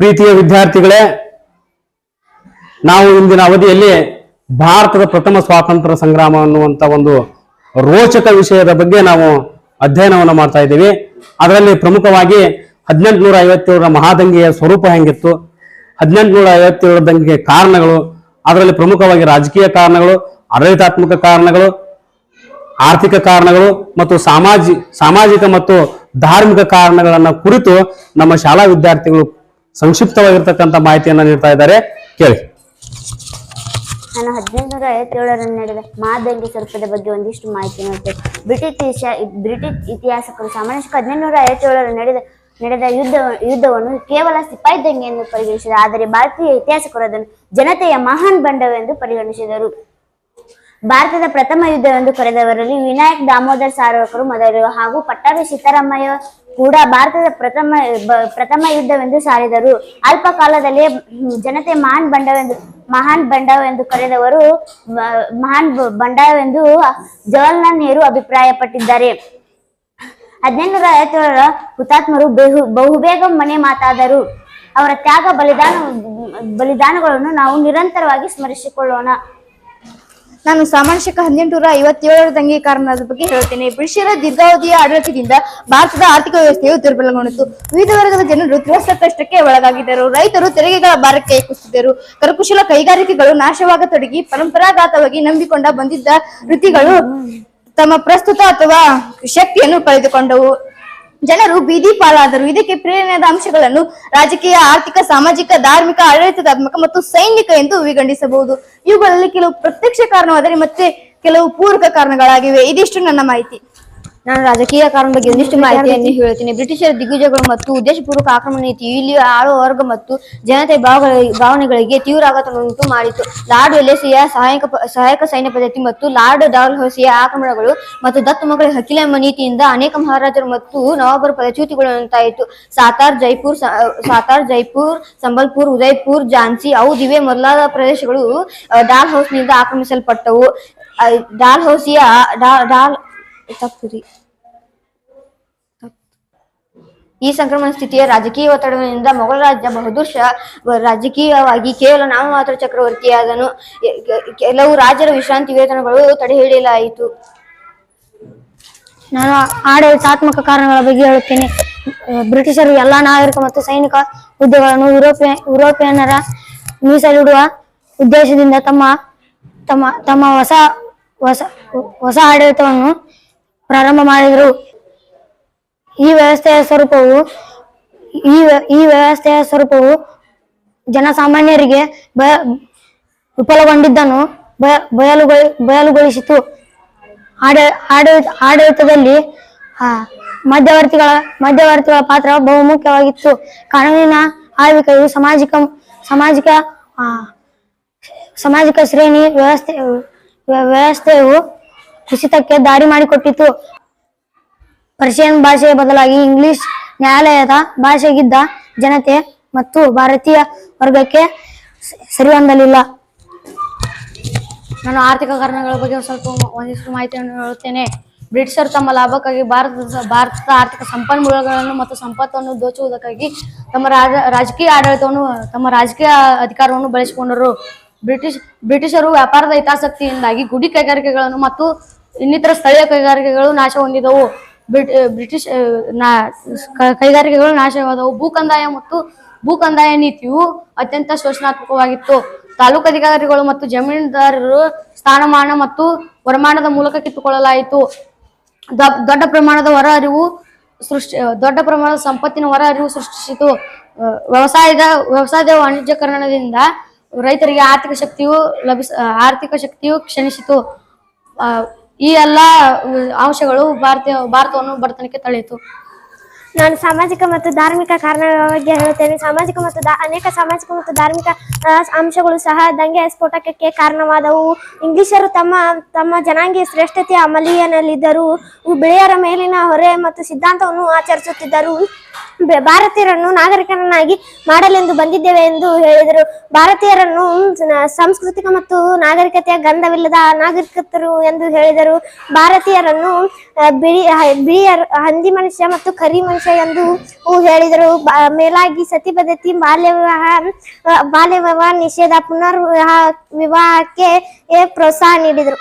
ಪ್ರೀತಿಯ ವಿದ್ಯಾರ್ಥಿಗಳೇ, ನಾವು ಇಂದಿನ ಅವಧಿಯಲ್ಲಿ ಭಾರತದ ಪ್ರಥಮ ಸ್ವಾತಂತ್ರ್ಯ ಸಂಗ್ರಾಮ ಅನ್ನುವಂತ ಒಂದು ರೋಚಕ ವಿಷಯದ ಬಗ್ಗೆ ನಾವು ಅಧ್ಯಯನವನ್ನು ಮಾಡ್ತಾ ಇದ್ದೀವಿ. ಅದರಲ್ಲಿ ಪ್ರಮುಖವಾಗಿ ಹದಿನೆಂಟುನೂರ ಐವತ್ತೇಳರ ಮಹಾದಂಗೆಯ ಸ್ವರೂಪ ಹೆಂಗಿತ್ತು, ಹದಿನೆಂಟುನೂರ ಐವತ್ತೇಳರ ದಂಗೆಗೆ ಕಾರಣಗಳು, ಅದರಲ್ಲಿ ಪ್ರಮುಖವಾಗಿ ರಾಜಕೀಯ ಕಾರಣಗಳು, ಆಡಳಿತಾತ್ಮಕ ಕಾರಣಗಳು, ಆರ್ಥಿಕ ಕಾರಣಗಳು ಮತ್ತು ಸಾಮಾಜಿ, ಸಾಮಾಜಿಕ ಮತ್ತು ಧಾರ್ಮಿಕ ಕಾರಣಗಳನ್ನ ಕುರಿತು ನಮ್ಮ ಶಾಲಾ ವಿದ್ಯಾರ್ಥಿಗಳು ಸಂಕ್ಷಿಪ್ತವಾಗಿರ್ತಕ್ಕಂತ ಮಾಹಿತಿಯನ್ನ ನೀಡ್ತಾ ಇದ್ದಾರೆ. ಕೇಳಿ. ನಾನು ಹದಿನೈದುನೂರ ಐವತ್ತೇಳರಲ್ಲಿ ನಡೆದ ಮಾದಂಗಿ ಸ್ವರೂಪದ ಬಗ್ಗೆ ಒಂದಿಷ್ಟು ಮಾಹಿತಿ ನೋಡ್ತೇವೆ ಬ್ರಿಟಿಷ್ ಬ್ರಿಟಿಷ್ ಇತಿಹಾಸಕರು ಸಾಮಾನ್ಯ ಹದಿನೈದುನೂರ ಐವತ್ತೇಳರಲ್ಲಿ ನಡೆದ ನಡೆದ ಯುದ್ಧ, ಯುದ್ಧವನ್ನು ಕೇವಲ ಸಿಪಾಯಿ ದಂಗೆ ಎಂದು ಪರಿಗಣಿಸಿದ ಆದರೆ ಭಾರತೀಯ ಇತಿಹಾಸಕರು ಅದನ್ನು ಜನತೆಯ ಮಹಾನ್ ಬಂಡವೆಂದು ಪರಿಗಣಿಸಿದರು. ಭಾರತದ ಪ್ರಥಮ ಯುದ್ಧವೆಂದು ಕರೆದವರಲ್ಲಿ ವಿನಾಯಕ್ ದಾಮೋದರ್ ಸಾರ್ವಕರು ಮೊದಲು ಹಾಗೂ ಪಟ್ಟಾಭಿ ಸಿದ್ದರಾಮಯ್ಯ ಕೂಡ ಭಾರತದ ಪ್ರಥಮ ಪ್ರಥಮ ಯುದ್ಧವೆಂದು ಸಾರಿದರು. ಅಲ್ಪ ಕಾಲದಲ್ಲೇ ಜನತೆ ಮಹಾನ್ ಬಂಡವೆಂದು ಮಹಾನ್ ಬಂಡವೆಂದು ಕರೆದವರು ಮಹಾನ್ ಬಂಡವೆಂದು ಜವಾಹರ್ಲಾಲ್ ನೆಹರು ಅಭಿಪ್ರಾಯಪಟ್ಟಿದ್ದಾರೆ. ಹದಿನೆಂಟುನೂರ ಐವತ್ತೇಳರ ಹುತಾತ್ಮರು ಬಹು, ಬಹುಬೇಗ ಮನೆ ಮಾತಾದರು. ಅವರ ತ್ಯಾಗ ಬಲಿದಾನ, ಬಲಿದಾನಗಳನ್ನು ನಾವು ನಿರಂತರವಾಗಿ ಸ್ಮರಿಸಿಕೊಳ್ಳೋಣ. ನಾನು ಸಾಮಾನ್ಯಕ ಹದಿನೆಂಟುನೂರ ಐವತ್ತೇಳರ ದಂಗೆ ಕಾರಣದ ಬಗ್ಗೆ ಹೇಳ್ತೇನೆ. ಬ್ರಿಟಿಷರ ದೀರ್ಘಾವಧಿಯ ಆಡಳಿತದಿಂದ ಭಾರತದ ಆರ್ಥಿಕ ವ್ಯವಸ್ಥೆಯು ದುರ್ಬಲಗೊಂಡಿತು. ವಿವಿಧ ವರ್ಗದ ಜನರು ಗೃಹಸ್ಥ ಕಷ್ಟಕ್ಕೆ ಒಳಗಾಗಿದ್ದರು. ರೈತರು ತೆರಿಗೆಗಳ ಭಾರಕ್ಕೆ ಕುಸಿದರು. ಕರಕುಶಲ ಕೈಗಾರಿಕೆಗಳು ನಾಶವಾಗತೊಡಗಿ ಪರಂಪರಾಗತವಾಗಿ ನಂಬಿಕೊಂಡ ಬಂದಿದ್ದ ವೃತ್ತಿಗಳು ತಮ್ಮ ಪ್ರಸ್ತುತ ಅಥವಾ ಶಕ್ತಿಯನ್ನು ಕಳೆದುಕೊಂಡವು. ಜನರು ಬೀದಿ ಪಾಲಾದರು. ಇದಕ್ಕೆ ಪ್ರೇರಣೆಯಾದ ಅಂಶಗಳನ್ನು ರಾಜಕೀಯ, ಆರ್ಥಿಕ, ಸಾಮಾಜಿಕ, ಧಾರ್ಮಿಕ, ಆಡಳಿತಾತ್ಮಕ ಮತ್ತು ಸೈನಿಕ ಎಂದು ವಿಗಂಡಿಸಬಹುದು. ಇವುಗಳಲ್ಲಿ ಕೆಲವು ಪ್ರತ್ಯಕ್ಷ ಕಾರಣವಾದರೆ ಮತ್ತೆ ಕೆಲವು ಪೂರಕ ಕಾರಣಗಳಾಗಿವೆ. ಇದಿಷ್ಟು ನನ್ನ ಮಾಹಿತಿ. ನಾನು ರಾಜಕೀಯ ಕಾರಣ ಬಗ್ಗೆ ಒಂದಿಷ್ಟು ಮಾಹಿತಿಯನ್ನು ಹೇಳ್ತೀನಿ. ಬ್ರಿಟಿಷರ ದಿಗ್ಗಜಗಳು ಮತ್ತು ಉದ್ದೇಶಪೂರ್ವಕ ಆಕ್ರಮಣ ನೀತಿ ಇಲ್ಲಿ ಆಳುವ ವರ್ಗ ಮತ್ತು ಜನತೆ ಭಾವನೆಗಳಿಗೆ ತೀವ್ರ ಆಘಾತವನ್ನುಂಟು ಮಾಡಿತು. ಲಾರ್ಡ್ ವೆಲೆಸಿಯ ಸಹಾಯಕ ಸಹಾಯಕ ಸೈನ್ಯ ಪದ್ಧತಿ ಮತ್ತು ಲಾರ್ಡ್ ಡಾಲ್ಹೌಸಿಯ ಆಕ್ರಮಣಗಳು ಮತ್ತು ದತ್ತು ಮಕ್ಕಳ ಹಕ್ಕಿಲ ಎಂಬ ನೀತಿಯಿಂದ ಅನೇಕ ಮಹಾರಾಜರು ಮತ್ತು ನವಾಬರು ಪದಚ್ಯುತಿಗಳು ಉಂಟಾಯಿತು. ಸಾತಾರ್ ಜೈಪುರ್ ಸಾತಾರ್ ಜೈಪುರ್ ಸಂಬಲ್ಪುರ್ ಉದಯ್ಪುರ್ ಝಾನ್ಸಿ ಅವು ದಿವೆ ಮೊದಲಾದ ಪ್ರದೇಶಗಳು ಡಾಲ್ ಹೌಸ್ನಿಂದ ಆಕ್ರಮಿಸಲ್ಪಟ್ಟವು. ಡಾಲ್ ಹೌಸಿಯ ಡಾ- ಡಾಲ್ ತಪ್ಪಿರಿ. ಈ ಸಂಕ್ರಮಣ ಸ್ಥಿತಿಯ ರಾಜಕೀಯ ಒತ್ತಡದಿಂದ ಮೊಘಲ ರಾಜ್ಯ ಬಹದ್ದೂರ್ ಶಾ ರಾಜಕೀಯವಾಗಿ ಕೇವಲ ನಾಮಮಾತ್ರ ಚಕ್ರವರ್ತಿಯಾದನು. ಕೆಲವು ರಾಜರ ವಿಶ್ರಾಂತಿ ವೇತನಗಳು ತಡೆಹಿಡಿಯಲಾಯಿತು. ನಾನು ಆಡಳಿತಾತ್ಮಕ ಕಾರಣಗಳ ಬಗ್ಗೆ ಹೇಳುತ್ತೇನೆ. ಬ್ರಿಟಿಷರು ಎಲ್ಲಾ ನಾಗರಿಕ ಮತ್ತು ಸೈನಿಕ ಹುದ್ದೆಗಳನ್ನು ಯುರೋಪಿಯ, ಯುರೋಪಿಯನ್ನರ ಮೀಸಲಿಡುವ ಉದ್ದೇಶದಿಂದ ತಮ್ಮ ತಮ್ಮ ತಮ್ಮ ಹೊಸ ಹೊಸ ಹೊಸ ಆಡಳಿತವನ್ನು ಪ್ರಾರಂಭ ಮಾಡಿದರು. ಈ ವ್ಯವಸ್ಥೆಯ ಸ್ವರೂಪವು, ಈ ಈ ವ್ಯವಸ್ಥೆಯ ಸ್ವರೂಪವು ಜನಸಾಮಾನ್ಯರಿಗೆ ಬಯ ವಿಫಲಗೊಂಡಿದ್ದನ್ನು ಬಯ ಬಯಲುಗೊಳಿ, ಬಯಲುಗೊಳಿಸಿತು. ಆಡ ಆಡಳಿತ, ಆಡಳಿತದಲ್ಲಿ ಮಧ್ಯವರ್ತಿಗಳ ಮಧ್ಯವರ್ತಿಗಳ ಪಾತ್ರ ಬಹುಮುಖ್ಯವಾಗಿತ್ತು ಕಾನೂನಿನ ಆಳ್ವಿಕೆಯು ಸಾಮಾಜಿಕ ಸಾಮಾಜಿಕ ಸಾಮಾಜಿಕ ಶ್ರೇಣಿ ವ್ಯವಸ್ಥೆ ವ್ಯ- ವ್ಯವಸ್ಥೆಯು ಕುಸಿತಕ್ಕೆ ದಾರಿ ಮಾಡಿಕೊಟ್ಟಿತು. ಪರ್ಷಿಯನ್ ಭಾಷೆಯ ಬದಲಾಗಿ ಇಂಗ್ಲಿಷ್ ನ್ಯಾಯಾಲಯದ ಭಾಷೆಗಿದ್ದ ಜನತೆ ಮತ್ತು ಭಾರತೀಯ ವರ್ಗಕ್ಕೆ ಸರಿ ಸರಿಹೊಂದಲಿಲ್ಲ ನಾನು ಆರ್ಥಿಕ ಕಾರಣಗಳ ಬಗ್ಗೆ ಸ್ವಲ್ಪ ಒಂದಿಷ್ಟು ಮಾಹಿತಿಯನ್ನು ಹೇಳುತ್ತೇನೆ. ಬ್ರಿಟಿಷರು ತಮ್ಮ ಲಾಭಕ್ಕಾಗಿ ಭಾರತದ ಭಾರತದ ಆರ್ಥಿಕ ಸಂಪನ್ಮೂಲಗಳನ್ನು ಮತ್ತು ಸಂಪತ್ತನ್ನು ದೋಚುವುದಕ್ಕಾಗಿ ತಮ್ಮ ರಾಜ, ರಾಜಕೀಯ ಆಡಳಿತವನ್ನು, ತಮ್ಮ ರಾಜಕೀಯ ಅಧಿಕಾರವನ್ನು ಬಳಸಿಕೊಂಡರು. ಬ್ರಿಟಿಷ್, ಬ್ರಿಟಿಷರು ವ್ಯಾಪಾರದ ಹಿತಾಸಕ್ತಿಯಿಂದಾಗಿ ಗುಡಿ ಕೈಗಾರಿಕೆಗಳನ್ನು ಮತ್ತು ಇನ್ನಿತರ ಸ್ಥಳೀಯ ಕೈಗಾರಿಕೆಗಳು ನಾಶ ಹೊಂದಿದವು. ಬ್ರಿಟ್ ಬ್ರಿಟಿಷ್ ಕೈಗಾರಿಕೆಗಳು ನಾಶವಾದವು ಭೂಕಂದಾಯ ಮತ್ತು ಭೂಕಂದಾಯ ನೀತಿಯು ಅತ್ಯಂತ ಶೋಷಣಾತ್ಮಕವಾಗಿತ್ತು ತಾಲೂಕು ಅಧಿಕಾರಿಗಳು ಮತ್ತು ಜಮೀನುದಾರರು ಸ್ಥಾನಮಾನ ಮತ್ತು ವರಮಾನದ ಮೂಲಕ ಕಿತ್ತುಕೊಳ್ಳಲಾಯಿತು. ದೊಡ್ಡ ಪ್ರಮಾಣದ ಹೊರ ಅರಿವು ಸೃಷ್ಟಿ ದೊಡ್ಡ ಪ್ರಮಾಣದ ಸಂಪತ್ತಿನ ಹೊರ ಅರಿವು ಸೃಷ್ಟಿಸಿತು. ವ್ಯವಸಾಯದ ವ್ಯವಸಾಯದ ವಾಣಿಜ್ಯಕರಣದಿಂದ ರೈತರಿಗೆ ಆರ್ಥಿಕ ಶಕ್ತಿಯು ಲಭಿಸ ಆರ್ಥಿಕ ಶಕ್ತಿಯು ಕ್ಷೀಣಿಸಿತು. ಈ ಎಲ್ಲ ಅಂಶಗಳು ಭಾರತೀಯ ಭಾರತವನ್ನು ಬಡತನಕ್ಕೆ ತಳೆಯಿತು ನಾನು ಸಾಮಾಜಿಕ ಮತ್ತು ಧಾರ್ಮಿಕ ಕಾರಣಗಳ ಬಗ್ಗೆ ಹೇಳುತ್ತೇನೆ. ಸಾಮಾಜಿಕ ಮತ್ತು ಅನೇಕ ಸಾಮಾಜಿಕ ಮತ್ತು ಧಾರ್ಮಿಕ ಅಂಶಗಳು ಸಹ ದಂಗೆ ಸ್ಫೋಟಕಕ್ಕೆ ಕಾರಣವಾದವು. ಇಂಗ್ಲಿಷರು ತಮ್ಮ ತಮ್ಮ ಜನಾಂಗೀಯ ಶ್ರೇಷ್ಠತೆಯ ಅಮಲೀಯನಲ್ಲಿದ್ದರು ಬಿಳಿಯರ ಮೇಲಿನ ಹೊರೆ ಮತ್ತು ಸಿದ್ಧಾಂತವನ್ನು ಆಚರಿಸುತ್ತಿದ್ದರು. ಭಾರತೀಯರನ್ನು ನಾಗರಿಕರನ್ನಾಗಿ ಮಾಡಲೆಂದು ಬಂದಿದ್ದೇವೆ ಎಂದು ಹೇಳಿದರು. ಭಾರತೀಯರನ್ನು ಸಾಂಸ್ಕೃತಿಕ ಮತ್ತು ನಾಗರಿಕತೆಯ ಗಂಧವಿಲ್ಲದ ನಾಗರಿಕತರು ಎಂದು ಹೇಳಿದರು. ಭಾರತೀಯರನ್ನು ಬಿಳಿ ಬಿಳಿಯರು ಹಂದಿ ಮನುಷ್ಯ ಮತ್ತು ಕರಿ ಮನುಷ್ಯ ಎಂದು ಹೇಳಿದರು. ಮೇಲಾಗಿ ಸತಿ ಪದ್ಧತಿ ಬಾಲ್ಯ ವಿವಾಹ ಬಾಲ್ಯ ವಿವಾಹ ನಿಷೇಧ ಪುನರ್ ವಿವಾಹ ವಿವಾಹಕ್ಕೆ ಪ್ರೋತ್ಸಾಹ ನೀಡಿದರು.